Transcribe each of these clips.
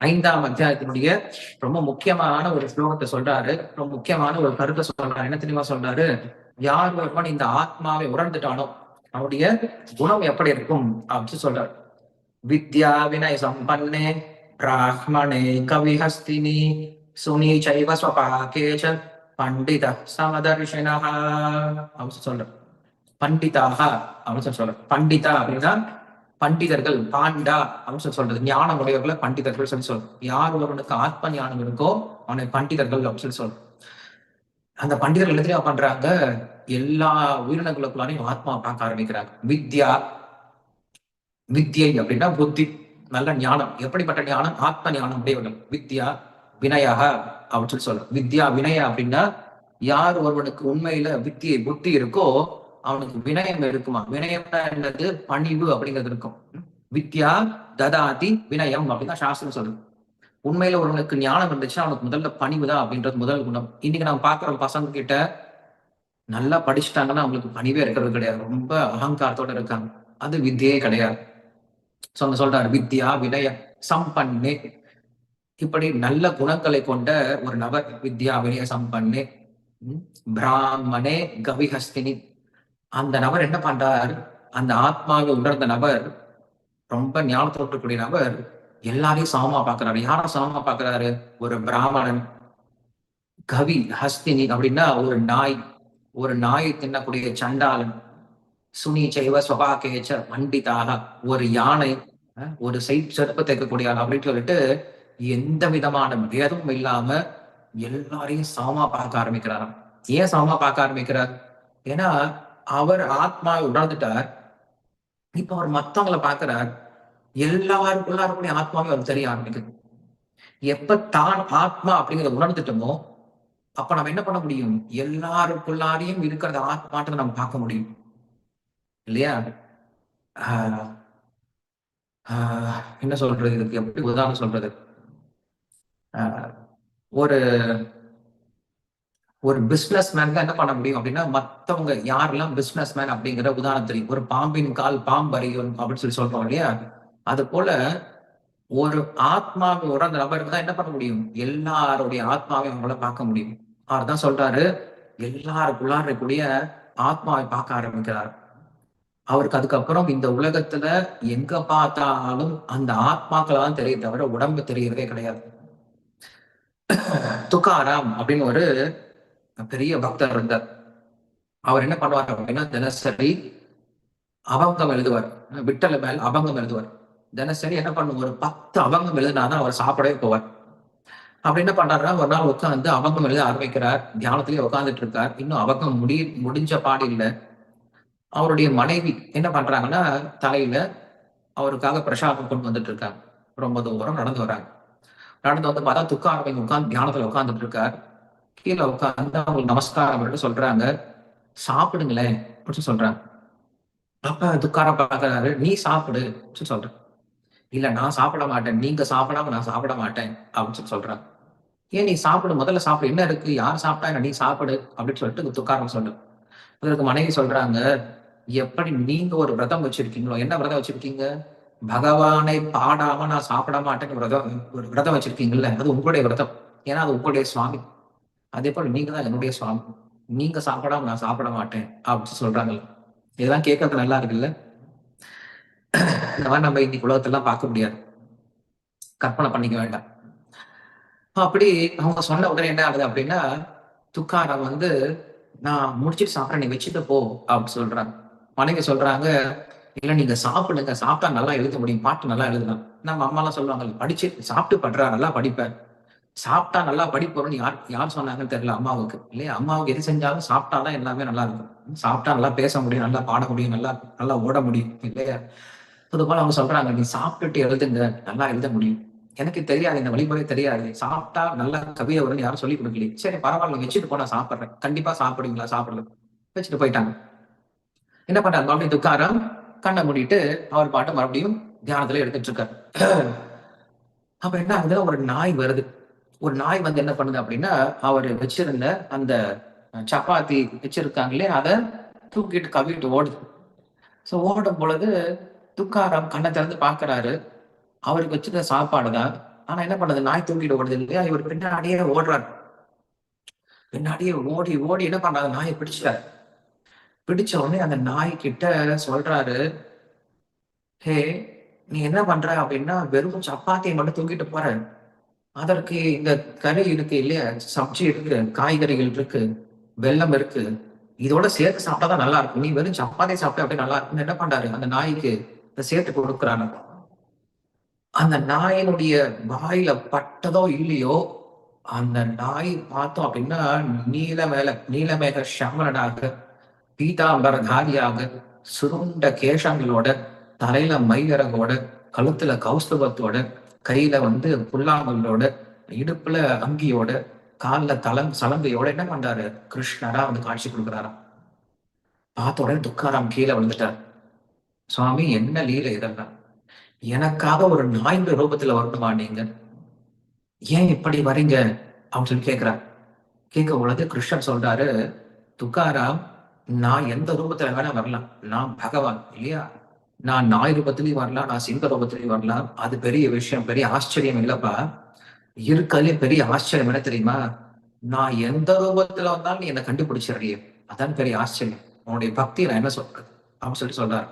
ஐந்தாம் அத்தியாயத்தினுடைய ரொம்ப முக்கியமான ஒரு ஸ்லோகத்தை சொல்றாரு. ரொம்ப முக்கியமான ஒரு கருத்தை சொல்றாரு. என்ன தெரியுமா சொல்றாரு? யார் ஒருவன் இந்த ஆத்மாவை உணர்ந்துட்டானோ அவனுடைய குணம் எப்படி இருக்கும் அப்படின்னு சொல்றாரு. வித்யா வினய சம்பன்னே பிராமணே கவிஹஸ்தினி சுனி சைவ ஸ்வபாகேச்ச பண்டித சமதர்ஷினா அப்படின்னு சொல்ற பண்டிதாக அப்படின்னு சொல்லி சொல்ற பண்டிதா அப்படின்னா பண்டிதர்கள் பாண்டா அப்படின்னு சொல்லி சொல்றது. ஞானம் உடையவர்களை பண்டிதர்கள் சொல்லி சொல்றோம் யார் ஒருவனுக்கு ஆத்ம ஞானம் இருக்கோ அவனை பண்டிதர்கள் அப்படின்னு சொல்லி சொல்றோம் அந்த பண்டிதர்கள் எல்லாத்தையும் பண்றாங்க? எல்லா உயிரினங்களுக்குள்ளாரையும் ஆத்மா பார்க்க ஆரம்பிக்கிறாங்க. வித்யா வித்யை அப்படின்னா புத்தி நல்ல ஞானம். எப்படிப்பட்ட ஞானம்? ஆத்ம ஞானம் உடையவர்கள். வித்யா வினயாக அப்படின்னு சொல்லி சொல்றோம் வித்யா வினய அப்படின்னா யார் ஒருவனுக்கு உண்மையில வித்தியை புத்தி இருக்கோ அவனுக்கு வினயம் இருக்குமா? வினயம்னா என்னது? பணிவு அப்படிங்கிறது இருக்கும். வித்யா ததாதி வினயம் அப்படின்னு சாஸ்திரம் சொல்லுது. உண்மையில ஒருவனுக்கு ஞானம் இருந்துச்சுன்னா அவனுக்கு முதல்ல பணிவு தான் அப்படின்றது முதல் குணம். இன்னைக்கு நம்ம பாக்குற பசங்க கிட்ட நல்லா படிச்சுட்டாங்கன்னா அவங்களுக்கு பணிவே இருக்கிறது கிடையாது. ரொம்ப அகங்காரத்தோட இருக்காங்க. அது வித்தியே கிடையாது. சொன்ன சொல்றாரு வித்யா வினய சம்பன்னே. இப்படி நல்ல குணங்களை கொண்ட ஒரு நபர் வித்யா வினய சம்பண்ணு பிராமணே கவிஹஸ்தினி. அந்த நபர் என்ன பண்றார்? அந்த ஆத்மாவை உணர்ந்த நபர் ரொம்ப ஞானத்தோட்டக்கூடிய நபர் எல்லாரையும் சமமா பாக்குறாரு யார சமமா பாக்குறாரு ஒரு பிராமணன் கவி ஹஸ்தினி அப்படின்னா ஒரு நாய். ஒரு நாயை தின்னக்கூடிய சண்டாளன் சுனி செய்வ ஸ்வபாகேச்ச பண்டிதாக ஒரு யானை ஒரு செய் செருப்பு தேக்கக்கூடிய ஆள் அப்படின்னு சொல்லிட்டு எந்த விதமான பேதமும் இல்லாம எல்லாரையும் சமமா பார்க்க ஆரம்பிக்கிறாராம். ஏன் சமமா பார்க்க ஆரம்பிக்கிறார்? ஏன்னா அவர் ஆத்மாவை உணர்ந்துட்டார். இப்ப அவர் மத்தவங்களை பார்க்கிறார். எல்லாருக்குள்ளாருக்குடைய ஆத்மாவே அவர் தெரிய ஆரம்பிக்குது. எப்ப தான் ஆத்மா அப்படிங்கிறத உணர்ந்துட்டோமோ அப்ப நம்ம என்ன பண்ண முடியும்? எல்லாருக்குள்ளாரையும் இருக்கிறத ஆத்மாட்டத்தை நம்ம பார்க்க முடியும். இல்லையா? என்ன சொல்றது இதுக்கு? எப்படி உதாரணம் சொல்றது? ஒரு ஒரு பிசினஸ் மேன் தான் என்ன பண்ண முடியும் அப்படின்னா மத்தவங்க யாரெல்லாம் பிசினஸ் மேன் அப்படிங்கிற உதாரணம் தெரியும். ஒரு பாம்பின் கால் பாம்பறியும் அப்படின்னு சொல்லி சொல்றோம் இல்லையா? அது போல ஒரு ஆத்மாவை அந்த நபருக்கு தான் என்ன பண்ண முடியும்? எல்லாருடைய ஆத்மாவையும் அவங்கள பார்க்க முடியும். அவர் தான் சொல்றாரு எல்லாருக்குள்ளார ஆத்மாவை பார்க்க ஆரம்பிக்கிறார். அவருக்கு அதுக்கப்புறம் இந்த உலகத்துல எங்க பார்த்தாலும் அந்த ஆத்மாக்களை தான் தெரியும் தவிர உடம்பு தெரியறதே கிடையாது. துக்காராம் அப்படின்னு ஒரு பெரிய பக்தர் இருந்தார். அவர் என்ன பண்ணுவார் அப்படின்னா தினசரி அபங்கம் எழுதுவார். விட்டல மேல் அபங்கம் எழுதுவார். தினசரி என்ன பண்ணும் ஒரு பத்து அபங்கம் எழுதினாதான் அவர் சாப்பிடவே போவார். அப்படி என்ன பண்றாருன்னா ஒரு நாள் உட்காந்து அபங்கம் எழுத ஆரம்பிக்கிறார். தியானத்திலேயே உட்காந்துட்டு இருக்கார் இன்னும் அபங்கம் முடி முடிஞ்ச பாடு இல்லை. அவருடைய மனைவி என்ன பண்றாங்கன்னா தலையில அவருக்காக பிரசாதம் கொண்டு வந்துட்டு இருக்காங்க ரொம்ப தூரம் நடந்து வராங்க. நடந்து வந்து பார்த்தா துக்காரவை உட்காந்து தியானத்துல உட்காந்துட்டு இருக்கார் கீழே உட்காந்து அவங்களுக்கு நமஸ்காரம் பண்ணிட்டு சொல்றாங்க. சாப்பிடுங்களேன் அப்படின்னு சொல்றாங்க. அப்ப துக்கார பாக்குறாரு. நீ சாப்பிடு அப்படின்னு சொல்றேன் இல்ல நான் சாப்பிட மாட்டேன். நீங்க சாப்பிடாம நான் சாப்பிட மாட்டேன் அப்படின்னு சொல்லி சொல்றாங்க. ஏன் நீ சாப்பிடு? முதல்ல சாப்பிடு. என்ன இருக்கு? யார் சாப்பிட்டா நீ சாப்பிடு அப்படின்னு சொல்லிட்டு துக்காரம் சொல்லு. அதற்கு மனைவி சொல்றாங்க எப்படி நீங்க ஒரு விரதம் வச்சிருக்கீங்களோ? என்ன விரதம் வச்சிருக்கீங்க? பகவானை பாடாம நான் சாப்பிட மாட்டேன்னு விரதம் ஒரு விரதம் வச்சிருக்கீங்கல்ல. அது உங்களுடைய விரதம். ஏன்னா அது உங்களுடைய சுவாமி. அதே போல நீங்க தான் என்னுடைய சுவாமி. நீங்க சாப்பிடாம நான் சாப்பிட மாட்டேன் அப்படின்னு சொல்றாங்கல்ல. இதெல்லாம் கேட்கறது நல்லா இருக்குல்ல? இந்த மாதிரி நம்ம இன்னைக்கு உலகத்தெல்லாம் பார்க்க முடியாது. கற்பனை பண்ணிக்க வேண்டாம். அப்படி அவங்க சொன்ன உடனே என்ன ஆகுது அப்படின்னா துக்காரம் வந்து நான் முடிச்சுட்டு சாப்பிட்றேன் நீ வச்சுட்டு போ அப்படின்னு சொல்றாங்க. மனைவி சொல்றாங்க இல்ல நீங்க சாப்பிடுங்க. சாப்பிட்டா நல்லா எழுத முடியும். பாட்டு நல்லா எழுதலாம். நம்ம அம்மா எல்லாம் சொல்லுவாங்க படிச்சு சாப்பிட்டு படுறா நல்லா படிப்பேன். சாப்பிட்டா நல்லா படிப்போம்னு யார் யார் சொன்னாங்கன்னு தெரியல அம்மாவுக்கு. இல்லையா? அம்மாவுக்கு எது செஞ்சாலும் சாப்பிட்டாதான் எல்லாமே நல்லா இருக்கும். சாப்பிட்டா நல்லா பேச முடியும் நல்லா பாட முடியும் நல்லா நல்லா ஓட முடியும் இல்லையா? அது போல அவங்க சொல்றாங்க நீ சாப்பிட்டுட்டு எழுதுங்க நல்லா எழுத முடியும். எனக்கு தெரியாது இந்த வழிமுறை தெரியாது. சாப்பிட்டா நல்லா கவிதை வரும்னு யாரும் சொல்லி கொடுக்கலையே. சரி பரவாயில்ல வச்சுட்டு போனா சாப்பிட்றேன். கண்டிப்பா சாப்பிடுவீங்களா? சாப்பிடல. வச்சுட்டு போயிட்டாங்க. என்ன பண்றாங்க? மறுபடியும் துக்காரம் கண்ணை மூடிட்டு அவர் பாட்டு மறுபடியும் தியானத்துல எடுத்துட்டு இருக்காரு. அப்ப என்ன ஆகுது ஒரு நாய் வருது. ஒரு நாய் வந்து என்ன பண்ணுது அப்படின்னா அவர் வச்சிருந்த அந்த சப்பாத்தி வச்சிருக்காங்களே அதை தூக்கிட்டு கவிட்டு ஓடுது. ஸோ ஓடும் பொழுது துக்காராம் கண்ணை திறந்து பார்க்குறாரு அவருக்கு வச்சிருந்த சாப்பாடு தான். ஆனால் என்ன பண்ணது? நாய் தூக்கிட்டு ஓடுது இல்லையா? இவர் பின்னாடியே ஓடுறாரு. பின்னாடியே ஓடி ஓடி என்ன பண்றாரு? நாயை பிடிச்சாரு பிடிச்ச உடனே அந்த நாய் கிட்ட சொல்றாரு ஹே நீ என்ன பண்ற அப்படின்னா வெறும் சப்பாத்தியை மட்டும் தூக்கிட்டு போற. அதற்கு இந்த கறி இருக்கு இல்லையா? சப்ஜி இருக்கு காய்கறிகள் இருக்கு வெல்லம் இருக்கு. இதோட சேர்த்து சாப்பிட்டாதான் நல்லா இருக்கும். நீ வெறும் சப்பாத்தி சாப்பிட்டா அப்படியே நல்லா இருக்கும் என்ன பண்றாரு? அந்த நாய்க்கு சேர்த்து கொடுக்குறாங்க. அந்த நாயினுடைய வாயில பட்டதோ இல்லையோ அந்த நாய் பார்த்தோம் அப்படின்னா நீல மேல நீலமேக சமரனாக பீதாம்பரதாரியாக சுருண்ட கேஷங்களோட தலையில மையரகோட கழுத்துல கௌஸ்தவத்தோட கையில வந்து புல்லாங்கல்லோட இடுப்புல அங்கியோட காலில் தலம் சலங்கையோட என்ன பண்றாரு? கிருஷ்ணரா வந்து காட்சி கொடுக்குறாராம். பார்த்த உடனே துக்காராம் கீழே விழுந்துட்டார். சுவாமி என்ன லீல இதெல்லாம்? எனக்காக ஒரு நாய்ந்த ரூபத்துல வரணுமா நீங்க? ஏன் இப்படி வரீங்க? அப்படின்னு சொல்லி கேட்கிறார் கேட்க பொழுது கிருஷ்ணன் சொல்றாரு துக்காராம் நான் எந்த ரூபத்துல வேணா வரலாம். நான் பகவான் இல்லையா? நான் நாய் ரூபத்திலையும் வரலாம் நான் சிங்க ரூபத்திலையும் வரலாம். அது பெரிய விஷயம் பெரிய ஆச்சரியம் இல்லப்பா. இருக்கிறதுலே பெரிய ஆச்சரியம் என்ன தெரியுமா? நான் எந்த ரூபத்துல வந்தாலும் நீ என்னை கண்டுபிடிச்சிடுறியே. அதான் பெரிய ஆச்சரியம். உன்னுடைய பக்தி நான் என்ன சொல்றது அப்படின்னு சொல்லி சொல்றாரு.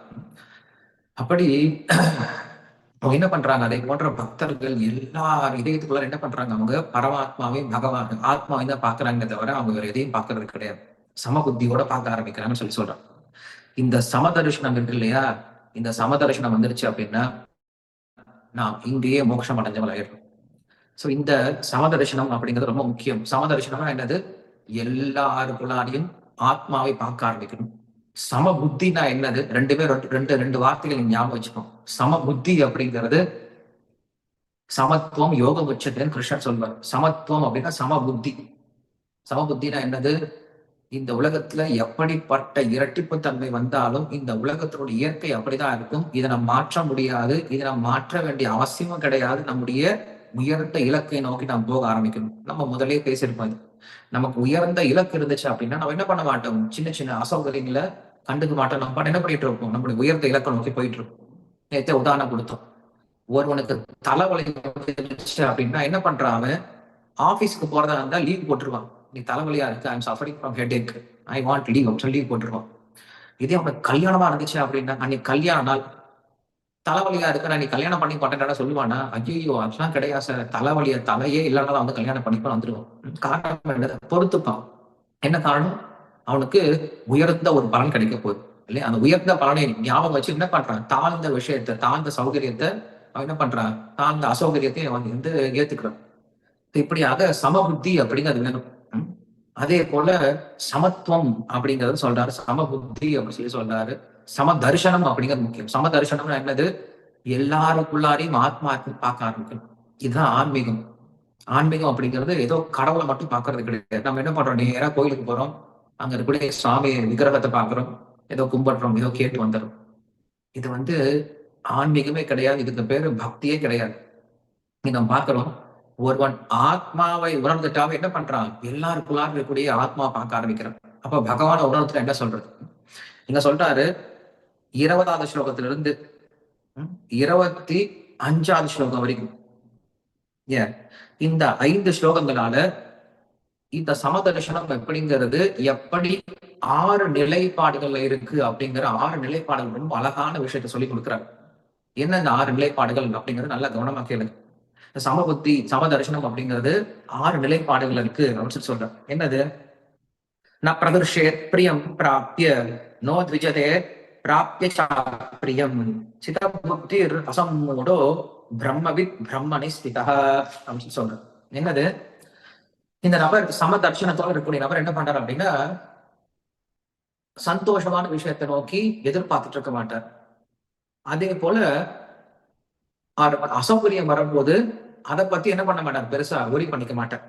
அப்படி அவங்க என்ன பண்றாங்க? அதை போன்ற பக்தர்கள் எல்லா இதயத்துக்குள்ள என்ன பண்றாங்க? அவங்க பரமாத்மாவையும் பகவான் ஆத்மாவையும் தான் பாக்குறாங்க தவிர அவங்க வேற எதையும் பாக்குறது கிடையாது. சமபுத்தியோட பார்க்க ஆரம்பிக்கிறாங்கன்னு சொல்லி சொல்றாங்க. இந்த சமதர்ஷனம் இருக்கு இல்லையா? இந்த சமதர்ஷனம் வந்துருச்சு அப்படின்னா நான் இங்கேயே மோட்சம் அடைஞ்சவளாயிடும் ஸோ இந்த சமதர்ஷனம் அப்படிங்கிறது ரொம்ப முக்கியம். சமதர்ஷனம்னா என்னது? எல்லாருக்குள்ளாரையும் ஆத்மாவை பார்க்க ஆரம்பிக்கணும். சம புத்தினா என்னது? ரெண்டு பேர் ரெண்டு ரெண்டு வார்த்தைகள் ஞாபகம் வச்சுக்கணும் சம புத்தி அப்படிங்கிறது சமத்துவம் யோக உச்சத்துன்னு கிருஷ்ணன் சொல்வார். சமத்துவம் அப்படின்னா சம புத்தி. சம புத்தினா என்னது? இந்த உலகத்துல எப்படிப்பட்ட இரட்டிப்பு தன்மை வந்தாலும் இந்த உலகத்தினுடைய இயற்கை அப்படிதான் இருக்கும். இதனை மாற்ற முடியாது. இதனை மாற்ற வேண்டிய அவசியமும் கிடையாது. நம்முடைய உயர்ந்த இலக்கை நோக்கி நாம் போக ஆரம்பிக்கணும். நம்ம முதலே பேசியிருப்போம் நமக்கு உயர்ந்த இலக்கு இருந்துச்சு அப்படின்னா நம்ம என்ன பண்ண மாட்டோம்? சின்ன சின்ன அசௌகரியங்களை கண்டுக்க மாட்டோம். நம்ம என்ன பண்ணிட்டு இருப்போம்? நம்மளுடைய உயர்ந்த இலக்கை நோக்கி போயிட்டு இருக்கோம் நேற்று உதாரணம் கொடுத்தோம். ஒருவனுக்கு தலைவலி இருந்துச்சு அப்படின்னா என்ன பண்றான் அவன்? ஆபீஸ்க்கு போறதா இருந்தா லீவ் போட்டுருவான். நீ தலைவலியா இருக்கு I'm suffering from headache I want leave அப்படின்னு லீவ் போட்டுருவான் இதே அவனுக்கு கல்யாணமா இருந்துச்சு அப்படின்னா அன்னைக்கு கல்யாண நாள். தலைவலியா இருக்கு நான் நீ கல்யாணம் பண்ணி பட்டேன்னா சொல்லுவானா? ஐயோ அதெல்லாம் கிடையாது சார். தலைவலிய தலையே இல்லைன்னா வந்து கல்யாணம் பண்ணிப்பான் வந்துருவான் காரணம் என்ன? பொறுத்துப்பான். என்ன காரணம்? அவனுக்கு உயர்ந்த ஒரு பலன் கிடைக்க போகுது. இல்லையா? அந்த உயர்ந்த பலனை ஞாபகம் வச்சு என்ன பண்றான்? தாழ்ந்த விஷயத்த தாழ்ந்த சௌகரியத்தை அவன் என்ன பண்றான்? தாழ்ந்த அசௌகரியத்தை அவன் வந்து ஏத்துக்கிறான். இப்படியாக சமபுத்தி அப்படிங்கிறது வேணும். அதே போல சமத்துவம் அப்படிங்கறது சொல்றாரு. சமபுத்தி அப்படின்னு சொல்லி சொல்றாரு. சம தரிசனம் அப்படிங்கிறது முக்கியம். சம என்னது? எல்லாருக்குள்ளாரையும் ஆத்மா பார்க்க ஆரம்பிக்கணும். இதுதான் ஆன்மீகம். ஆன்மீகம் அப்படிங்கிறது ஏதோ கடவுளை மட்டும் பாக்குறது கிடையாது. நம்ம என்ன பண்றோம்? நேரா கோயிலுக்கு போறோம். அங்க இருக்கக்கூடிய சுவாமி விக்கிரகத்தை பாக்குறோம் ஏதோ கும்பிடுறோம். ஏதோ கேட்டு வந்துடும் இது வந்து ஆன்மீகமே கிடையாது. இதுக்கு பேரு பக்தியே கிடையாது. நம்ம பாக்குறோம் ஒருவன் ஆத்மாவை உணர்ந்துட்டாவே என்ன பண்றான்? எல்லாருக்குள்ளார இருக்கக்கூடிய ஆத்மா பார்க்க ஆரம்பிக்கிறான். அப்ப பகவான உணர்த்துல என்ன சொல்றது? இங்க சொல்றாரு? இருபதாவது ஸ்லோகத்திலிருந்து இருபத்தி அஞ்சாவது ஸ்லோகம் வரைக்கும். ஏன் இந்த ஐந்து ஸ்லோகங்களால இந்த சமதர்ஷனம் எப்படிங்கிறது எப்படி ஆறு நிலைப்பாடுகள்ல இருக்கு அப்படிங்கிற ஆறு நிலைப்பாடுகள் ரொம்ப அழகான விஷயத்த சொல்லி கொடுக்குறாரு. என்ன இந்த ஆறு நிலைப்பாடுகள் அப்படிங்கிறது நல்ல கவனமா கேளுங்க. சமபுத்தி சமதர்ஷனம் அப்படிங்கிறது ஆறு நிலைப்பாடுகள் இருக்கு அப்படின்னு சொல்லி சொல்றேன் என்னது? ந பிரதர்ஷே பிரியம் பிராப்திய நோ த்விஜதே பிராப்திய பிரியம் சித புத்தி அசம்மூடோ பிரம்மவித் பிரம்மணி ஸ்திதா அப்படின்னு சொல்றேன் என்னது? இந்த நபர் சம தர்ஷனத்தோட இருக்கக்கூடிய நபர் என்ன பண்றாரு அப்படின்னா சந்தோஷமான விஷயத்தை நோக்கி எதிர்பார்த்துட்டு இருக்க மாட்டார். அதே போல அசௌகரியம் வரும்போது அதை பத்தி என்ன பண்ண மாட்டார்? பெருசா ஒரி பண்ணிக்க மாட்டார்.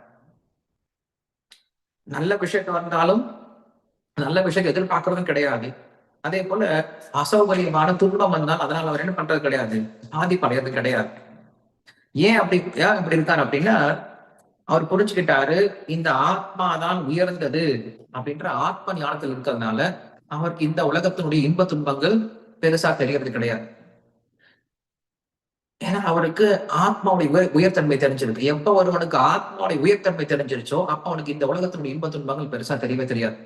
நல்ல விஷயத்த வந்தாலும் நல்ல விஷயத்தை எதிர்பார்க்கறதும் கிடையாது. அதே போல அசௌகரியமான துன்பம் வந்தால் அதனால அவர் என்ன பண்றது கிடையாது? பாதிப்படைறது கிடையாது. ஏன் அப்படி ஏன் இப்படி இருக்காரு அப்படின்னா அவர் புரிஞ்சுக்கிட்டாரு இந்த ஆத்மா தான் உயர்ந்தது அப்படின்ற ஆத்ம ஞானத்தில் இருக்கிறதுனால அவருக்கு இந்த உலகத்தினுடைய இன்ப துன்பங்கள் பெருசா தெரியறது கிடையாது. ஏன்னா அவனுக்கு ஆத்மாவுடைய உயர் உயர்த்தன்மை தெரிஞ்சிருக்கு. எப்ப ஒருவனுக்கு ஆத்மாவுடைய உயர்த்தன்மை தெரிஞ்சிருச்சோ அப்ப அவனுக்கு இந்த உலகத்தினுடைய இன்ப துன்பங்கள் பெருசா தெரியவே தெரியாது.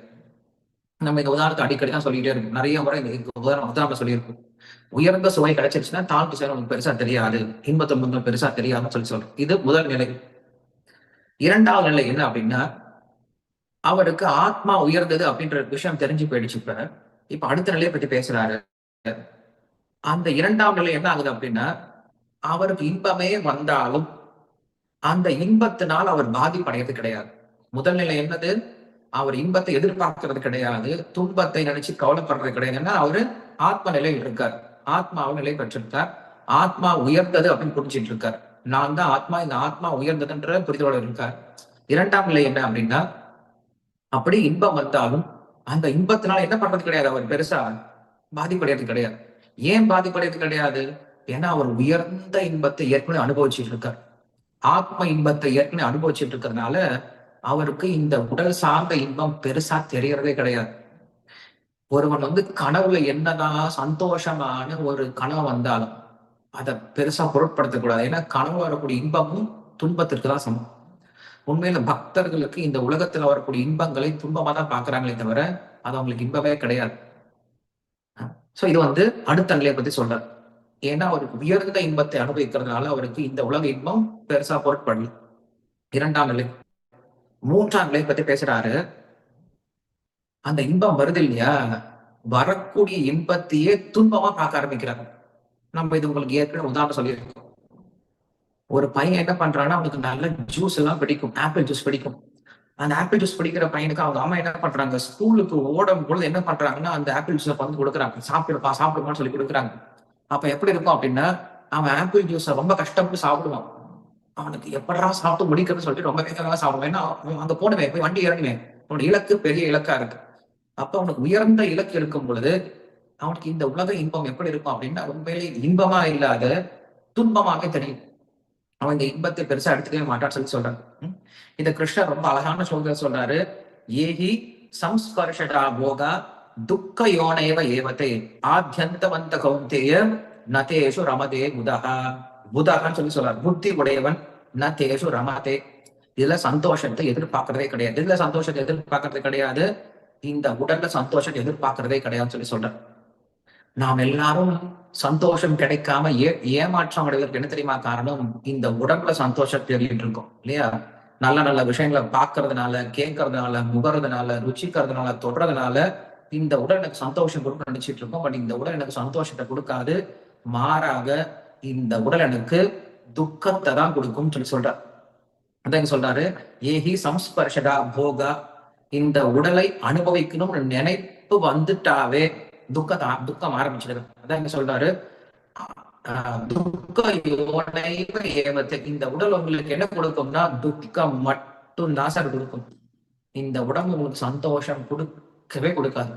நம்ம இந்த உதாரணத்தை அடிக்கடி தான் சொல்லிட்டே இருக்கும். நிறைய முறை இந்த உதாரணம் உதாரணம் சொல்லியிருக்கும். உயர்ந்த சுவை கிடைச்சிருச்சுன்னா தாழ்ந்து சுவை உனக்கு பெருசா தெரியாது. இன்ப துன்பங்கள் பெருசா தெரியாதுன்னு சொல்லி சொல்றோம். இது முதல் நிலை. இரண்டாவது நிலை என்ன அப்படின்னா அவருக்கு ஆத்மா உயர்ந்தது அப்படின்ற விஷயம் தெரிஞ்சு போயிடுச்சு இப்ப. இப்ப அடுத்த நிலையை பத்தி பேசுறாரு. அந்த இரண்டாம் நிலை என்ன ஆகுது அப்படின்னா அவருக்கு இன்பமே வந்தாலும் அந்த இன்பத்தினால் அவர் பாதிப்படைகிறது கிடையாது. முதல் நிலை என்னது? அவர் இன்பத்தை எதிர்பார்க்கறது கிடையாது. துன்பத்தை நினைச்சு கவலைப்படுறது கிடையாதுன்னா அவரு ஆத்ம நிலையில் இருக்கார். ஆத்மாவை நிலை பெற்றிருக்கார். ஆத்மா உயர்ந்தது அப்படின்னு புரிஞ்சிட்டு இருக்கார். நான் தான் ஆத்மா. இந்த ஆத்மா உயர்ந்ததுன்ற புரிதலோட இருக்கார். இரண்டாம் நிலை என்ன அப்படின்னா அப்படி இன்பம் வந்தாலும் அந்த இன்பத்தினால என்ன பண்றது கிடையாது? அவர் பெருசா பாதிப்படையது கிடையாது. ஏன் பாதிப்படையது கிடையாது? ஏன்னா அவர் உயர்ந்த இன்பத்தை ஏற்கனவே அனுபவிச்சுட்டு இருக்கார் ஆத்ம இன்பத்தை ஏற்கனவே அனுபவிச்சுட்டு இருக்கிறதுனால அவருக்கு இந்த உடல் சார்ந்த இன்பம் பெருசா தெரியறதே கிடையாது. ஒருவன் வந்து கனவுல என்னதான் சந்தோஷமான ஒரு கனவு வந்தாலும் அதை பெருசா பொருட்படுத்தக்கூடாது ஏன்னா கனவு வரக்கூடிய இன்பமும் துன்பத்திற்கு தான் சமம். உண்மையில பக்தர்களுக்கு இந்த உலகத்துல வரக்கூடிய இன்பங்களை துன்பமா தான் பாக்குறாங்களே தவிர அது அவங்களுக்கு இன்பமே கிடையாது. சோ இது வந்து அடுத்த நிலையை பத்தி சொல்றாரு. ஏன்னா அவருக்கு உயர்ந்த இன்பத்தை அனுபவிக்கிறதுனால அவருக்கு இந்த உலக இன்பம் பெருசா பொருட்படல இரண்டாம் நிலை மூன்றாம் நிலை பத்தி பேசுறாரு. அந்த இன்பம் வருது இல்லையா? வரக்கூடிய இன்பத்தையே துன்பமா பார்க்க ஆரம்பிக்கிறாங்க நம்ம இது உங்களுக்கு ஏற்கனவே உதாரணம் சொல்லியிருக்கோம். ஒரு பையன் என்ன பண்றான்னா அவனுக்கு நல்ல ஜூஸ் எல்லாம் பிடிக்கும். ஆப்பிள் ஜூஸ் பிடிக்கும். அந்த ஆப்பிள் ஜூஸ் பிடிக்கிற பையனுக்கு அவங்க அம்மா என்ன பண்றாங்க? ஸ்கூலுக்கு ஓடும் பொழுது என்ன பண்றாங்கன்னா அந்த ஆப்பிள் ஜூஸை வந்து கொடுக்குறாங்க. சாப்பிடுப்பா சாப்பிடுமான்னு சொல்லி கொடுக்குறாங்க. அப்ப எப்படி இருக்கும் அப்படின்னா அவன் ஆப்பிள் ஜூஸை ரொம்ப கஷ்டப்பட்டு சாப்பிடுவான். அவனுக்கு எப்படா சாப்பிட்டு முடிக்கிறதுன்னு சொல்லிட்டு ரொம்ப வேகமாக சாப்பிடுவேன். ஏன்னா அங்க போனவன் போய் வண்டி இறங்குவேன் அவனோட இலக்கு பெரிய இலக்கா இருக்கு. அப்ப அவனுக்கு உயர்ந்த இலக்கு இருக்கும் பொழுது அவனுக்கு இந்த உலக இன்பம் எப்படி இருக்கும் அப்படின்னா உண்மையிலே இன்பமா இல்லாத துன்பமாக தெரியும். அவன் இந்த இன்பத்தை பெருசா எடுத்துக்கவே மாட்டான்னு சொல்லி சொல்றான். இந்த கிருஷ்ணர் ரொம்ப அழகான சொல்ற சொல்றாரு. ஏஹி சம்ஸ்பர்ஷடா போகா துக்க யோனேவ ஏவத்தை ஆத்தியந்தவந்த கௌந்தேய நதேஷு ரமதே புதகா. புதகான்னு சொல்லி சொல்றார். புத்தி உடையவன் நதேஷு ரமதே. இதுல சந்தோஷத்தை எதிர்பார்க்கறதே கிடையாது. இதுல சந்தோஷத்தை எதிர்பார்க்கறது கிடையாது. இந்த உடல்ல சந்தோஷத்தை எதிர்பார்க்கறதே கிடையாதுன்னு சொல்லி சொல்றேன் நாம் எல்லாரும் சந்தோஷம் கிடைக்காம ஏ ஏமாற்றம் அடைவதற்கு என்ன தெரியுமா காரணம்? இந்த உடம்புல சந்தோஷம் தேடிட்டு இருக்கோம். இல்லையா? நல்ல நல்ல விஷயங்களை பார்க்கறதுனால கேட்கறதுனால முகறதுனால ருச்சிக்கிறதுனால தொடுறதுனால இந்த உடல் எனக்கு சந்தோஷம் கொடுக்க நினைச்சிட்டு இருக்கோம். பட் இந்த உடல் எனக்கு சந்தோஷத்தை கொடுக்காது. மாறாக இந்த உடல் எனக்கு துக்கத்தை தான் கொடுக்கும் சொல்லி சொல்றார். அதான் சொல்றாரு. ஏஹி சம்ஸ்பர்ஷடா போகா. இந்த உடலை அனுபவிக்கணும்னு நினைப்பு வந்துட்டாவே துக்கத்தை துக்கம் ஆரம்பிச்சிடுது. அதான் என்ன சொல்றாரு. துக்க ஏவத்தை இந்த உடல் உங்களுக்கு என்ன கொடுக்கும்னா துக்கம் மட்டும் தான் சார் கொடுக்கும். இந்த உடம்பு உங்களுக்கு சந்தோஷம் கொடுக்கவே கொடுக்காது.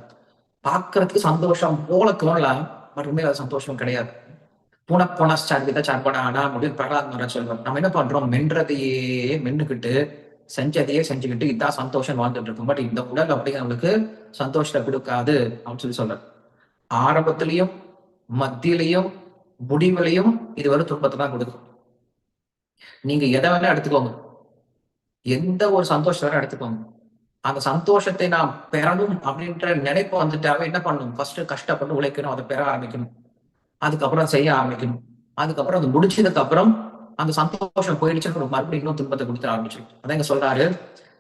பார்க்கறதுக்கு சந்தோஷம். போல தோணலாம் பட் உண்மையில அது சந்தோஷம் கிடையாது. புன புனஸ்சார்பித ஆனா முடிவு பிரகலாத் சொல்றோம் நம்ம என்ன பண்றோம்? மென்றதையே மென்னுக்கிட்டு செஞ்சதையே செஞ்சுக்கிட்டு இதான் சந்தோஷம் வாழ்ந்துட்டு இருக்கும். பட் இந்த உடல் அப்படி நம்மளுக்கு சந்தோஷத்தை கொடுக்காது அப்படின்னு சொல்லி சொல்றாரு. ஆரம்பத்திலையும் மத்தியிலையும் முடிவுலையும் இது வரும் துன்பத்தை தான் கொடுக்கும். நீங்க எதை வேணா எடுத்துக்கோங்க. எந்த ஒரு சந்தோஷத்தை வேணா எடுத்துக்கோங்க. அந்த சந்தோஷத்தை நாம் பெறணும் அப்படின்ற நினைப்பு வந்துட்டாவே என்ன பண்ணணும்? ஃபர்ஸ்ட் கஷ்டப்பட்டு உழைக்கணும் அதை பெற ஆரம்பிக்கணும். அதுக்கப்புறம் செய்ய ஆரம்பிக்கணும். அதுக்கப்புறம் அது முடிச்சதுக்கு அப்புறம் அந்த சந்தோஷம் போயிடுச்சு மறுபடியும் இன்னும் துன்பத்தை கொடுத்து ஆரம்பிச்சிடும். அதான் இங்க சொல்றாரு.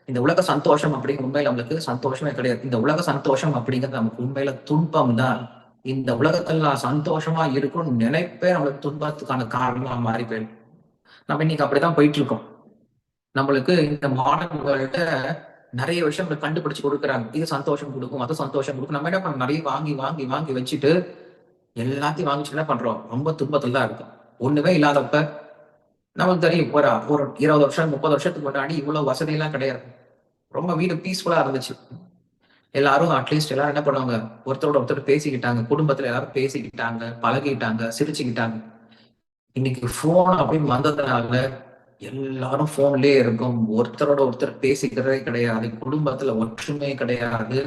இந்த உலக சந்தோஷம் அப்படிங்கிற உண்மையில நம்மளுக்கு சந்தோஷமே கிடையாது. இந்த உலக சந்தோஷம் அப்படிங்கிறது நமக்கு உண்மையில துன்பம் தான் இந்த உலகத்துல நான் சந்தோஷமா இருக்கணும்னு நினைப்பே நம்மளுக்கு துன்பத்துக்கான காரணமா மாறி போயிடும். நம்ம இன்னைக்கு அப்படிதான் போயிட்டு இருக்கோம். நம்மளுக்கு இந்த மாணவர்கள்ட்ட நிறைய விஷயங்களை கண்டுபிடிச்சு கொடுக்குறாங்க. இது சந்தோஷம் கொடுக்கும் அது சந்தோஷம் கொடுக்கும். நம்ம என்ன பண்ணோம் நிறைய வாங்கி வாங்கி வாங்கி வச்சுட்டு எல்லாத்தையும் வாங்கிச்சு என்ன பண்றோம்? ரொம்ப துன்பத்தில் தான் இருக்கும். ஒண்ணுமே இல்லாதப்ப நமக்கு தெரியும் ஒரு ஒரு இருபது வருஷம் முப்பது வருஷத்துக்கு முன்னாடி இவ்வளவு வசதியெல்லாம் கிடையாது. ரொம்ப வீடு பீஸ்ஃபுல்லா இருந்துச்சு. எல்லாரும் அட்லீஸ்ட் எல்லாரும் என்ன பண்ணுவாங்க? ஒருத்தரோட ஒருத்தர் பேசிக்கிட்டாங்க. குடும்பத்துல எல்லாரும் பேசிக்கிட்டாங்க பழகிட்டாங்க சிரிச்சுக்கிட்டாங்க. இன்னைக்கு போன் அப்படின்னு வந்ததுனால எல்லாரும் போன்லயே இருக்கும். ஒருத்தரோட ஒருத்தர் பேசிக்கிறதே கிடையாது. குடும்பத்துல ஒற்றுமை கிடையாது.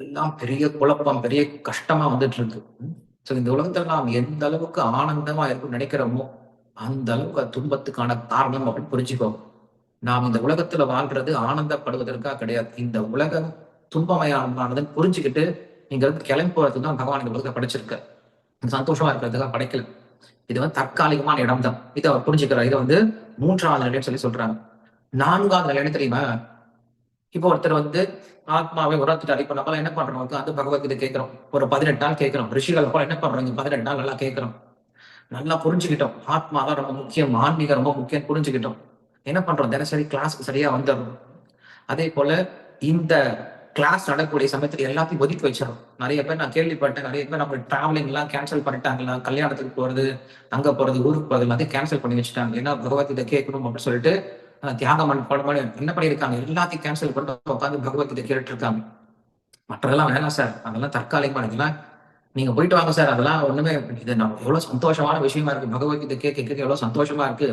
எல்லாம் பெரிய குழப்பம் பெரிய கஷ்டமா வந்துட்டு இருக்கு. சோ இந்த உலகத்துல நாம் எந்த அளவுக்கு ஆனந்தமா இருக்கும் நினைக்கிறோமோ அந்த அளவுக்கு துன்பத்துக்கான காரணம் அப்படின்னு புரிஞ்சுக்கோ நாம் இந்த உலகத்துல வாழ்றது ஆனந்தப்படுவதற்காக கிடையாது. இந்த உலகம் துன்பமயமானதுன்னு புரிஞ்சுக்கிட்டு நீங்க வந்து கிளம்பி போறதுக்கு தான் பகவான் இந்த உலகத்தை படைச்சிருக்க சந்தோஷமா இருக்கிறதுக்காக படைக்கல. இது வந்து தற்காலிகமான இடம் தான் இதை அவர் புரிஞ்சுக்கிறார் இதை வந்து மூன்றாவது நிலைன்னு சொல்லி சொல்றாங்க. நான்காவது நிலை தெரியுமா? இப்போ ஒருத்தர் வந்து ஆத்மாவை உரத்துட்டு அடிப்ப நம்மளாம் என்ன பண்றோம்? அது பகவத்கீதை கேட்கிறோம். ஒரு பதினெட்டு நாள் கேட்கிறோம். ரிஷிகள் போல என்ன பண்றோம் பதினெட்டு நாள் நல்லா கேட்கிறோம். நல்லா புரிஞ்சுக்கிட்டோம். ஆத்மா தான் ரொம்ப முக்கியம். ஆன்மீகம் ரொம்ப முக்கியம் புரிஞ்சுக்கிட்டோம். என்ன பண்றோம்? தினசரி கிளாஸ்க்கு சரியா வந்துடுறோம். அதே போல இந்த கிளாஸ் நடக்கக்கூடிய சமயத்துல எல்லாத்தையும் ஒதுக்கி வச்சிடும் நிறைய பேர் நான் கேள்விப்பட்டேன். நிறைய பேர் நம்ம டிராவலிங் எல்லாம் கேன்சல் பண்ணிட்டாங்களா? கல்யாணத்துக்கு போறது அங்க போறது ஊருக்கு போறது எல்லாத்தையும் கேன்சல் பண்ணி வச்சுட்டாங்க. ஏன்னா பகவத்கீதை கேட்கணும் அப்படின்னு சொல்லிட்டு தியாகம் பண்ண என்ன பண்ணியிருக்காங்க? எல்லாத்தையும் கேன்சல் பண்ணிட்டு உட்காந்து பகவத்கீதை கேட்டு இருக்காங்க மற்றதெல்லாம் வேணாம் சார். அதெல்லாம் தற்காலிகமா இதெல்லாம் நீங்க போயிட்டு வாங்க சார். அதெல்லாம் ஒண்ணுமே இது நம்ம எவ்வளவு சந்தோஷமான விஷயமா இருக்கு. பகவத்கீதை கேட்க கேட்க எவ்வளவு சந்தோஷமா இருக்கு.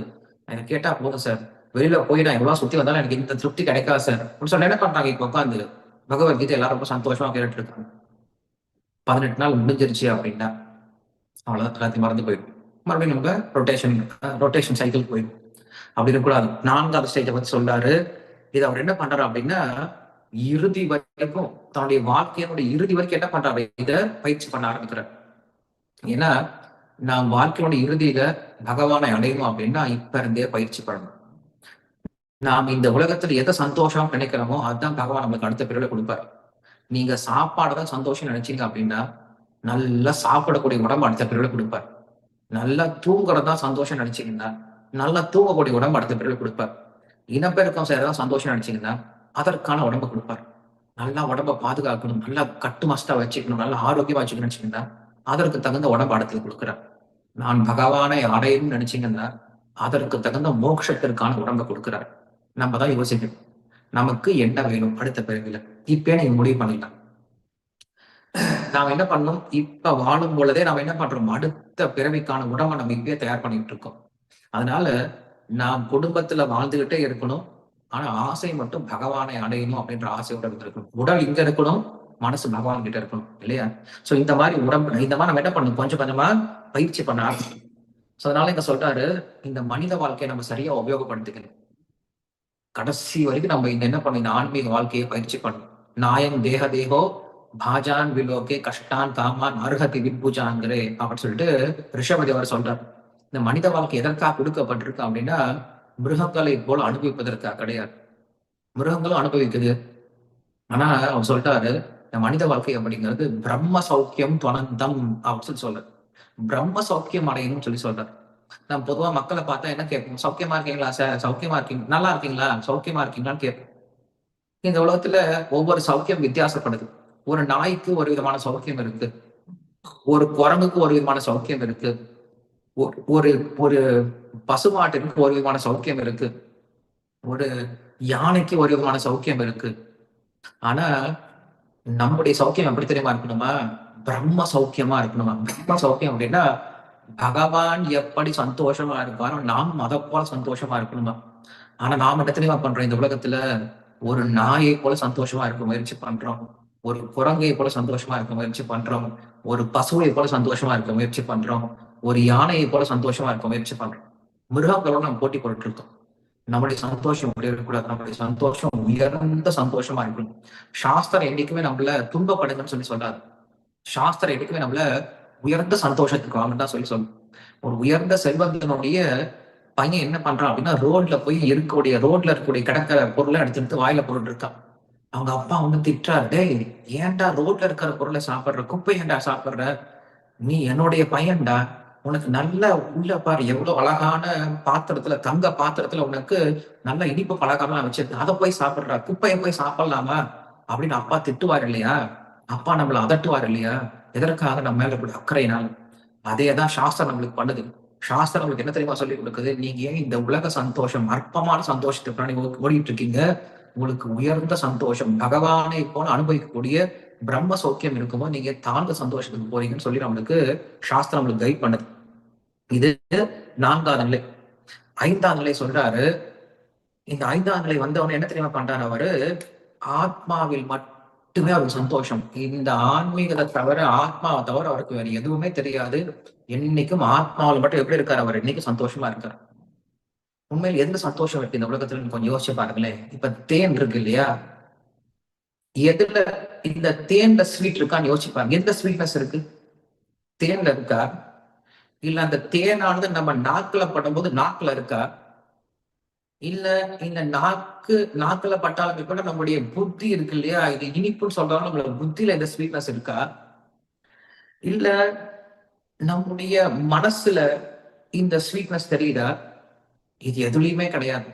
எனக்கு கேட்டா போதும் சார். வெளியில போய் நான் எவ்வளவு சுத்தி வந்தாலும் எனக்கு இந்த திருப்தி கிடைக்காது சார். அப்படின்னு சொல்லி என்ன பண்றாங்க இப்ப உட்காந்து பகவத்கீதை எல்லாரும் ரொம்ப சந்தோஷமா கேட்டுட்டு இருக்காங்க பதினெட்டு நாள் முடிஞ்சிருச்சு அப்படின்னா அவ்வளவுதான் எல்லாத்தையும் மறந்து போயிடும். மறுபடியும் நம்ம ரொட்டேஷன் ரொட்டேஷன் சைக்கிள் போயிடும். அப்படி இருக்கக்கூடாது. நான்காவது ஸ்டேஜை பத்தி சொல்றாரு. இது அவர் என்ன பண்றாரு அப்படின்னா இறுதி வரைக்கும் தன்னுடைய வாழ்க்கையினுடைய இறுதி வரைக்கும் என்ன பண்றாரு? இத பயிற்சி பண்ண ஆரம்பிக்கிறார். ஏன்னா நாம் வாழ்க்கையோட இறுதியில பகவானை அடையணும் அப்படின்னா இப்ப இருந்தே பயிற்சி பண்ணணும். நாம் இந்த உலகத்துல எதை சந்தோஷம் நினைக்கிறோமோ அதுதான் பகவான் நம்மளுக்கு அடுத்த பிறகு கொடுப்பாரு. நீங்க சாப்பாடு தான் சந்தோஷம் நினைச்சீங்க அப்படின்னா நல்லா சாப்பிடக்கூடிய உடம்பு அடுத்த பிறகு கொடுப்பார். நல்லா தூங்குறதான் சந்தோஷம் நினைச்சீங்கன்னா நல்லா தூங்கக்கூடிய உடம்பு அடுத்த பிறகு கொடுப்பார். இனப்பெருக்கம் செய்யறதா சந்தோஷம் நினைச்சீங்கன்னா அதற்கான உடம்பு கொடுப்பார். நல்லா உடம்ப பாதுகாக்கணும் நல்லா கட்டு மஸ்டா வச்சுக்கணும் நல்லா ஆரோக்கியமா வச்சுக்கணும் நினைச்சீங்கன்னா அதற்கு தகுந்த உடம்பு அடுத்து கொடுக்குறார். நான் பகவானை அடையணும்னு நினைச்சீங்கன்னா அதற்கு தகுந்த மோட்சத்திற்கான உடம்பை கொடுக்குறாரு. நம்ம தான் யோசிக்கணும். நமக்கு என்ன வேணும்? அடுத்த பிறவில. இப்பயே நீங்க முடிவு பண்ணிடலாம் நாம் என்ன பண்ணோம் இப்ப வாழும் பொழுதே நாம் என்ன பண்றோம்? அடுத்த பிறவிக்கான உடம்பை நம்ம இப்பயே தயார் பண்ணிட்டு இருக்கோம். அதனால நாம் குடும்பத்துல வாழ்ந்துகிட்டே இருக்கணும். ஆனா ஆசை மட்டும் பகவானை அடையணும் அப்படின்ற ஆசையோட இருக்கணும் உடல் இங்க இருக்கணும் மனசு பகவான் கிட்ட இருக்கணும் இல்லையா? சோ இந்த மாதிரி உடம்பு இந்த மாதிரி நம்ம என்ன பண்ணணும்? கொஞ்சம் கொஞ்சமா பயிற்சி பண்ண ஆரம்பிக்கணும். சோ அதனால இங்க சொல்றாரு இந்த மனித வாழ்க்கையை நம்ம சரியா உபயோகப்படுத்திக்கணும். கடைசி வரைக்கும் நம்ம இந்த என்ன பண்ணணும்? இந்த ஆன்மீக வாழ்க்கையை பயிற்சி பண்ணணும். நாயம் தேக தேகோ பாஜான் விலோகே கஷ்டான் காமான் அருகதி விபூஜான்கிறே அப்படின்னு சொல்லிட்டு ரிஷபதேவர் சொல்றார். இந்த மனித வாழ்க்கை எதற்காக கொடுக்கப்பட்டிருக்கு அப்படின்னா மிருகங்களை போல அனுபவிப்பதற்காக கிடையாது. மிருகங்களும் அனுபவிக்குது. ஆனா அவர் சொல்லிட்டாரு இந்த மனித வாழ்க்கை அப்படிங்கிறது பிரம்ம சௌக்கியம் துவனந்தம் அப்படின்னு சொல்லி சொல்றாரு. பிரம்ம சௌக்கியம் அடையணும்னு சொல்லி சொல்றாரு. நம்ம பொதுவா மக்களை பார்த்தா என்ன கேட்போம்? சௌக்கியமா இருக்கீங்களா சார் சௌக்கியமா இருக்கீங்க நல்லா இருக்கீங்களா? சௌக்கியமா இருக்கீங்களான்னு கேட்போம். இந்த உலகத்துல ஒவ்வொரு சௌக்கியம் வித்தியாசப்படுது. ஒரு நாய்க்கு ஒரு விதமான சௌக்கியம் இருக்கு. ஒரு குரங்குக்கு ஒரு விதமான சௌக்கியம் இருக்கு. ஒரு ஒரு பசுமாட்டுக்கு ஒரு விதமான சௌக்கியம் இருக்கு. ஒரு யானைக்கு ஒரு விதமான சௌக்கியம் இருக்கு. ஆனா நம்முடைய சௌக்கியம் எப்படி தெரியுமா இருக்கணுமா? பிரம்ம சௌக்கியமா இருக்கணுமா? பிரம்ம சௌக்கியம் அப்படின்னா பகவான் எப்படி சந்தோஷமா இருப்பாரோ நாம் அதை போல சந்தோஷமா இருக்கணுமா? ஆனா நாம் என்ன பண்றோம்? இந்த உலகத்துல ஒரு நாயை போல சந்தோஷமா இருக்க முயற்சி பண்றோம். ஒரு குரங்கையை போல சந்தோஷமா இருக்க முயற்சி பண்றோம். ஒரு பசுவை போல சந்தோஷமா இருக்க முயற்சி பண்றோம். ஒரு யானையை போல சந்தோஷமா இருக்க முயற்சி பண்றோம். மிருகங்களோட நம்ம போட்டி போட்டு இருக்கோம். நம்முடைய சந்தோஷம் இருக்கக்கூடாது நம்மளுடைய சந்தோஷம் உயர்ந்த சந்தோஷமா இருக்கணும். சாஸ்திரம் என்னைக்குமே நம்மள துன்பப்படுங்கன்னு சொல்லி சொல்லாது. சாஸ்திரம் என்னைக்குமே நம்மள உயர்ந்த சந்தோஷத்துக்கு வாங்கன்னு தான் சொல்லி சொல்லும் ஒரு உயர்ந்த செல்வத்தினுடைய பையன் என்ன பண்றான் அப்படின்னா ரோட்ல போய் இருக்கக்கூடிய ரோட்ல இருக்கக்கூடிய கிடக்கிற பொருளை எடுத்து வாயில பொருள் இருக்கான் அவங்க அப்பா வந்து திட்டுறாரு டேய் ஏன்டா ரோட்ல இருக்கிற பொருளை சாப்பிடுற குப்பை ஏன்டா சாப்பிடுற? நீ என்னுடைய பையன்டா உனக்கு நல்ல உள்ள பாரு எவ்வளவு அழகான பாத்திரத்துல தங்க பாத்திரத்துல உனக்கு நல்ல இனிப்பு பலகாரம் வச்சிருக்கு. அதை போய் சாப்பிடுற குப்பையை போய் சாப்பிடலாமா? அப்படின்னு அப்பா திட்டுவார் இல்லையா? அப்பா நம்மள அதட்டுவார் இல்லையா? எதற்காக நம்ம மேல கூட அக்கறையினால் அதே தான் சாஸ்திரம் நம்மளுக்கு பண்ணுது. சாஸ்திரம் நம்மளுக்கு என்ன தெரியுமா சொல்லி கொடுக்குது? நீங்க ஏன் இந்த உலக சந்தோஷம் அற்பமான சந்தோஷத்தை பின்னாடி ஓடிட்டு இருக்கீங்க உங்களுக்கு உயர்ந்த சந்தோஷம் பகவானை போல அனுபவிக்கக்கூடிய பிரம்ம சௌக்கியம் இருக்குமோ? நீங்க தாழ்ந்த சந்தோஷத்துக்கு போறீங்கன்னு சொல்லி நம்மளுக்கு சாஸ்திரம் நம்மளுக்கு கைட் பண்ணுது. இது நான்காவது நிலை. ஐந்தாம் நிலை சொல்றாரு. இந்த ஐந்தாம் நிலை வந்தவன என்ன தெரியுமா பண்றாரு அவரு? ஆத்மாவில் மட்டும் மட்டுமே அவருக்கு சந்தோஷம். இந்த ஆன்மீகத்தை தவிர ஆத்மாவை தவிர அவருக்கு வேற எதுவுமே தெரியாது. என்னைக்கும் ஆத்மாவில் மட்டும் எப்படி இருக்காரு அவர்? இன்னைக்கு சந்தோஷமா இருக்காரு. உண்மையில் எந்த சந்தோஷம் இருக்கு இந்த உலகத்துல? கொஞ்சம் யோசிச்சு பாருங்களேன். இப்ப தேன் இருக்கு இல்லையா? எதுல இந்த தேன்ல ஸ்வீட் இருக்கான்னு யோசிச்சு பாருங்க. எந்த ஸ்வீட்னஸ் இருக்கு? தேன்ல இருக்கா? இல்ல அந்த தேனானது நம்ம நாக்குல படும்போது நாக்குல இருக்கா? இல்ல இந்த நாக்கு நாக்குல பட்டாலுமே கூட நம்முடைய புத்தி இருக்கு இல்லையா? இது இனிப்புன்னு சொல்றாலும் நம்மளோட புத்தியில இந்த ஸ்வீட்னஸ் இருக்கா? இல்ல நம்முடைய மனசுல இந்த ஸ்வீட்னஸ் தெரியுதா? இது எதுலையுமே கிடையாது.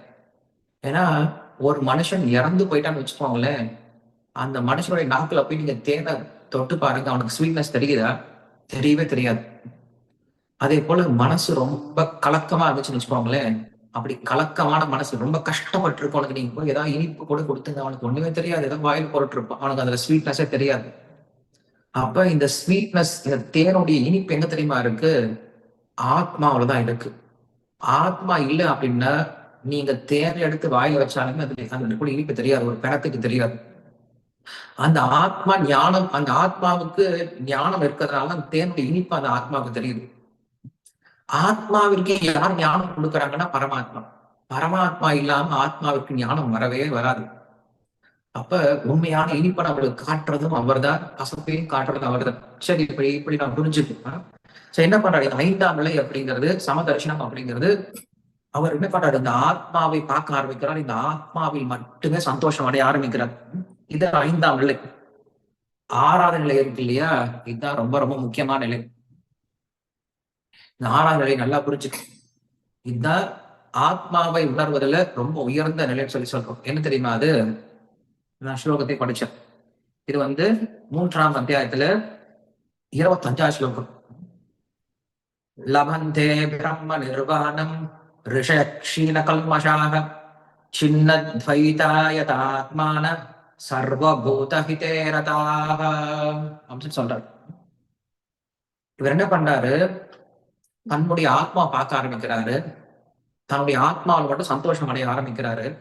ஏன்னா ஒரு மனுஷன் இறந்து போயிட்டான்னு வச்சுக்கோங்களேன். அந்த மனுஷனுடைய நாக்குல போய் நீங்க தேனை தொட்டு பாருங்க அவனுக்கு ஸ்வீட்னஸ் தெரியுதா? தெரியவே தெரியாது. அதே போல மனசு ரொம்ப கலக்கமா இருந்துச்சுன்னு வச்சுக்கோங்களேன். அப்படி கலக்கமான மனசு ரொம்ப கஷ்டப்பட்டு இருக்கும் உனக்கு நீங்க போய் ஏதாவது இனிப்பு கூட கொடுத்துங்க அவனுக்கு ஒண்ணுமே தெரியாது. ஏதோ வாயில் போட்டு இருப்பான் அவனுக்கு அதுல ஸ்வீட்னஸே தெரியாது. அப்ப இந்த ஸ்வீட்னஸ் இந்த தேனுடைய இனிப்பு எங்க தெரியுமா இருக்கு? ஆத்மாவில தான் இருக்கு. ஆத்மா இல்லை அப்படின்னா நீங்க தேன் எடுத்து வாயில வச்சாலுமே அது அந்த கூட இனிப்பு தெரியாது. ஒரு பிணத்துக்கு தெரியாது. அந்த ஆத்மா ஞானம் அந்த ஆத்மாவுக்கு ஞானம் இருக்கிறதுனால அந்த தேனுடைய இனிப்பு அந்த ஆத்மாவுக்கு தெரியுது. ஆத்மாவிற்கு யார் ஞானம் கொடுக்குறாங்கன்னா பரமாத்மா. பரமாத்மா இல்லாம ஆத்மாவிற்கு ஞானம் வரவே வராது. அப்ப உண்மையான இனிப்பை நம்மளுக்கு காட்டுறதும் அவர்தான். கசப்பையும் காட்டுறதும் அவர்தான். சரி இப்படி இப்படி நான் புரிஞ்சுக்கலாம் சரி என்ன பண்றாரு? ஐந்தாம் நிலை அப்படிங்கிறது சமதர்ஷனம் அப்படிங்கிறது அவர் என்ன பண்றாரு? இந்த ஆத்மாவை பார்க்க ஆரம்பிக்கிறார். இந்த ஆத்மாவில் மட்டுமே சந்தோஷம் அடைய ஆரம்பிக்கிறார். இது ஐந்தாம் நிலை. ஆறாவது நிலை இருக்கு இல்லையா? இதுதான் ரொம்ப ரொம்ப முக்கியமான நிலை. இந்த ஆறாவது நிலை நல்லா புரிஞ்சுக்க. இதுதான் ஆத்மாவை உணர்வதில் ரொம்ப உயர்ந்த நிலைன்னு சொல்லி சொல்றோம். என்ன தெரியுமா அது? நான் ஸ்லோகத்தை படிச்சேன். இது வந்து மூன்றாம் அத்தியாயத்துல இருபத்தஞ்சாவது ஸ்லோகம். லபந்தே பிரம்ம நிர்வாணம் ரிஷக்ஷீன கல்மஷாக சின்னத்வைதாயதாத்மான சர்வபூதஹிதே ரதாக அப்படின்னு சொல்றாரு. இவர் என்ன பண்றாரு? தன்னுடைய ஆத்மா பார்க்க ஆரம்பிக்கிறாரு. தன்னுடைய ஆத்மாவில் மட்டும் சந்தோஷம் அடைய ஆரம்பிக்கிறாரு.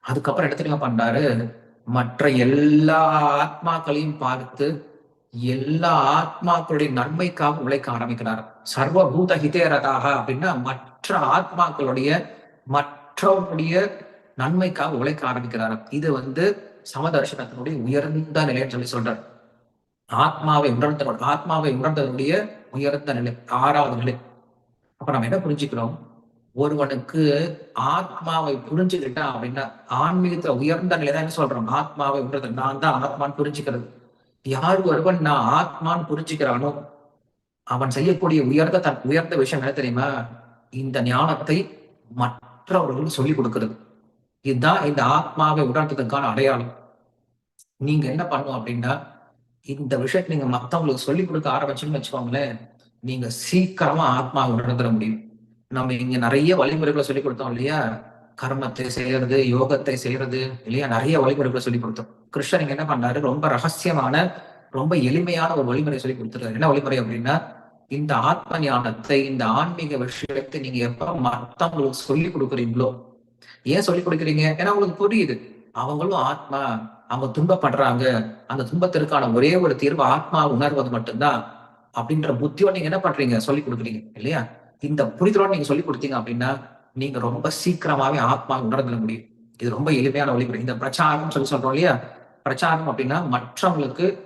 அதுக்கப்புறம் என்ன பண்றாரு? மற்ற எல்லா ஆத்மாக்களையும் பார்த்து எல்லா ஆத்மாக்களுடைய நன்மைக்காக உழைக்க ஆரம்பிக்கிறார். சர்வபூத ஹிதேரதாக அப்படின்னா மற்ற ஆத்மாக்களுடைய மற்றவருடைய நன்மைக்காக உழைக்க ஆரம்பிக்கிறார். இது வந்து சமதர்சனத்தினுடைய உயர்ந்த நிலைன்னு சொல்லி சொல்றார். ஆத்மாவை உணர்ந்த ஆத்மாவை உணர்ந்ததுடைய உயர்ந்த நிலை ஆறாவது நிலை. அப்ப நம்ம என்ன புரிஞ்சுக்கிறோம்? ஒருவனுக்கு ஆத்மாவை புரிஞ்சுக்கிட்டா அப்படின்னா ஆன்மீகத்துல உயர்ந்த நிலை தான் என்ன சொல்றோம்? ஆத்மாவை உணர்றது நான் தான் ஆத்மான்னு புரிஞ்சுக்கிறது. யார் ஒருவன் நான் ஆத்மான்னு புரிஞ்சுக்கிறானோ அவன் செய்யக்கூடிய உயர்ந்த தன் உயர்ந்த விஷயம் என்ன தெரியுமா? இந்த ஞானத்தை மற்றவர்களுக்கு சொல்லிக் கொடுக்கிறது. இதுதான் இந்த ஆத்மாவை உணர்ந்ததுக்கான அடையாளம். நீங்க என்ன பண்ணும் அப்படின்னா இந்த விஷயத்தை நீங்க மத்தவங்களுக்கு சொல்லிக் கொடுக்க ஆரம்பிச்சுன்னு வச்சுக்கோங்களேன் நீங்க சீக்கிரமா ஆத்மா உணர்ந்துட முடியும். நம்ம இங்க நிறைய வழிமுறைகளை சொல்லி கொடுத்தோம் இல்லையா? கர்மத்தை செய்யறது யோகத்தை செய்யறது இல்லையா? நிறைய வழிமுறைகளை சொல்லி கொடுத்தோம். கிருஷ்ணன் இங்க என்ன பண்ணாரு? ரொம்ப ரகசியமான ரொம்ப எளிமையான ஒரு வழிமுறை சொல்லி கொடுத்துருக்காரு என்ன வழிமுறை அப்படின்னா இந்த ஆத்ம ஞானத்தை இந்த ஆன்மீக விஷயத்தை நீங்க எப்ப மத்தவங்களுக்கு சொல்லி கொடுக்குறீங்களோ ஏன் சொல்லி கொடுக்குறீங்க? ஏன்னா உங்களுக்கு புரியுது. அவங்களும் ஆத்மா. அவங்க துன்பப்படுறாங்க. அந்த துன்பத்திற்கான ஒரே ஒரு தீர்வு ஆத்மா உணர்வது மட்டும்தான். அப்படின்ற புத்தியோட நீங்க என்ன பண்றீங்க? சொல்லி கொடுக்குறீங்க. இல்லையா? இந்த புரிதலோட நீங்க சொல்லி கொடுத்தீங்க அப்படின்னா நீங்க ரொம்ப சீக்கிரமாவே ஆத்மா உணர்ந்துட முடியும். இது ரொம்ப எளிமையான வழிமுறை. இந்த பிரச்சாரம் சொல்லி சொல்றோம் இல்லையா? பிரச்சாரம் அப்படின்னா மற்றவங்களுக்கு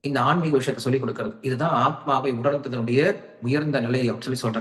இந்த ஆன்மீக விஷயத்தை சொல்லிக் கொடுக்கறது. இதுதான் ஆத்மாவை உணர்ந்ததனுடைய உயர்ந்த நிலை அப்படின்னு சொல்லி சொல்றேன்.